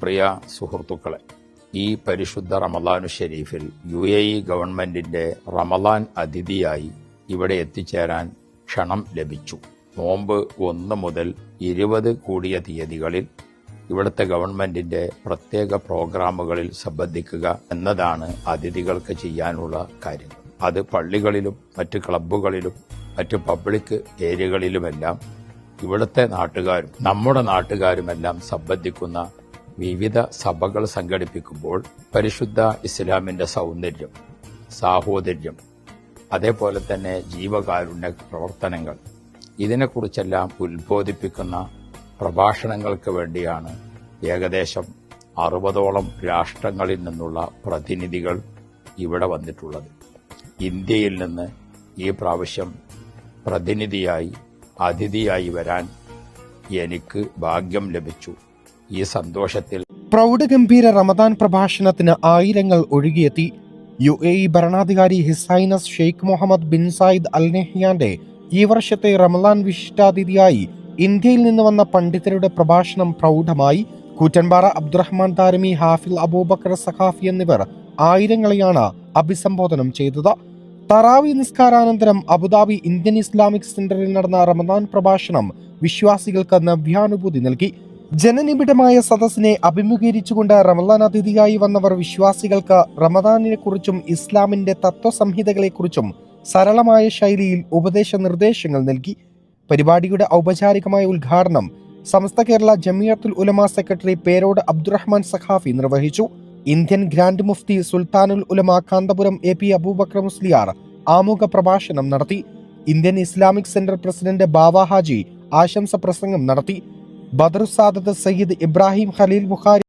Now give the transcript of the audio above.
പ്രിയ സുഹൃത്തുക്കളെ ഈ പരിശുദ്ധ റമലാനു ഷെരീഫിൽ യു എ ഇ ഗവൺമെന്റിന്റെ റമലാൻ അതിഥിയായി ഇവിടെ എത്തിച്ചേരാൻ ക്ഷണം ലഭിച്ചു. നോമ്പ് ഒന്ന് മുതൽ ഇരുപത് കൂടിയ തീയതികളിൽ ഇവിടുത്തെ ഗവൺമെന്റിന്റെ പ്രത്യേക പ്രോഗ്രാമുകളിൽ സംബന്ധിക്കുക എന്നതാണ് അതിഥികൾക്ക് ചെയ്യാനുള്ള കാര്യം. അത് പള്ളികളിലും മറ്റ് ക്ലബ്ബുകളിലും മറ്റ് പബ്ലിക് ഏരിയകളിലുമെല്ലാം ഇവിടുത്തെ നാട്ടുകാരും നമ്മുടെ നാട്ടുകാരുമെല്ലാം സംബന്ധിക്കുന്ന വിവിധ സഭകൾ സംഘടിപ്പിക്കുമ്പോൾ പരിശുദ്ധ ഇസ്ലാമിന്റെ സൗന്ദര്യം സാഹോദര്യം അതേപോലെ തന്നെ ജീവകാരുണ്യ പ്രവർത്തനങ്ങൾ ഇതിനെക്കുറിച്ചെല്ലാം ഉത്ബോധിപ്പിക്കുന്ന പ്രഭാഷണങ്ങൾക്ക് വേണ്ടിയാണ് ഏകദേശം അറുപതോളം രാഷ്ട്രങ്ങളിൽ നിന്നുള്ള പ്രതിനിധികൾ ഇവിടെ വന്നിട്ടുള്ളത്. ഇന്ത്യയിൽ നിന്ന് ഈ പ്രാവശ്യം പ്രതിനിധിയായി അതിഥിയായി വരാൻ എനിക്ക് ഭാഗ്യം ലഭിച്ചു. ഈ സന്തോഷത്തിൽ. പ്രൗഢഗംഭീര റമദാൻ പ്രഭാഷണത്തിന് ആയിരങ്ങൾ ഒഴുകിയെത്തി. യു എ ഇ ഭരണാധികാരി his highness Sheikh Mohammed bin Zayed Al നെഹ്യാന്റെ ഈ വർഷത്തെ റമദാൻ വിശിഷ്ടാതിഥിയായി ഇന്ത്യയിൽ നിന്ന് വന്ന പണ്ഡിതരുടെ പ്രഭാഷണം പ്രൗഢമായി. കൂറ്റൻപാറ അബ്ദുറഹ്മാൻ താരമി ഹാഫിൽ അബൂബക്കർ സഖാഫി എന്നിവർ ആയിരങ്ങളെയാണ് അഭിസംബോധനം ചെയ്തത്. തറാവി നിസ്കാരാനന്തരം അബുദാബി ഇന്ത്യൻ ഇസ്ലാമിക് സെന്ററിൽ നടന്ന റമദാൻ പ്രഭാഷണം വിശ്വാസികൾക്ക് നവ്യാനുഭൂതി നൽകി. ജനനിബിഡമായ സദസ്സിനെ അഭിമുഖീകരിച്ചുകൊണ്ട് റമദാൻ അതിഥിയായി വന്നവർ വിശ്വാസികൾക്ക് റമദാനിനെ കുറിച്ചും ഇസ്ലാമിന്റെ തത്വസംഹിതകളെക്കുറിച്ചും സരളമായ ശൈലിയിൽ ഉപദേശ നിർദ്ദേശങ്ങൾ നൽകി. പരിപാടിയുടെ ഔപചാരികമായ ഉദ്ഘാടനം സമസ്ത കേരള ജമിയത്തുൽ ഉലമ സെക്രട്ടറി പേരോട് അബ്ദുറഹ്മാൻ സഖാഫി നിർവഹിച്ചു. ഇന്ത്യൻ ഗ്രാൻഡ് മുഫ്തി സുൽത്താനുൽ ഉലമ കാന്തപുരം എ പി അബൂബക്ര മുസ്ലിയാർ ആമുഖ പ്രഭാഷണം നടത്തി. Indian Islamic centre president Bava Haji ആശംസ പ്രസംഗം നടത്തി. ബദറുസാദത്ത് സയ്യിദ് ഇബ്രാഹിം ഖലീൽ ബുഖാരി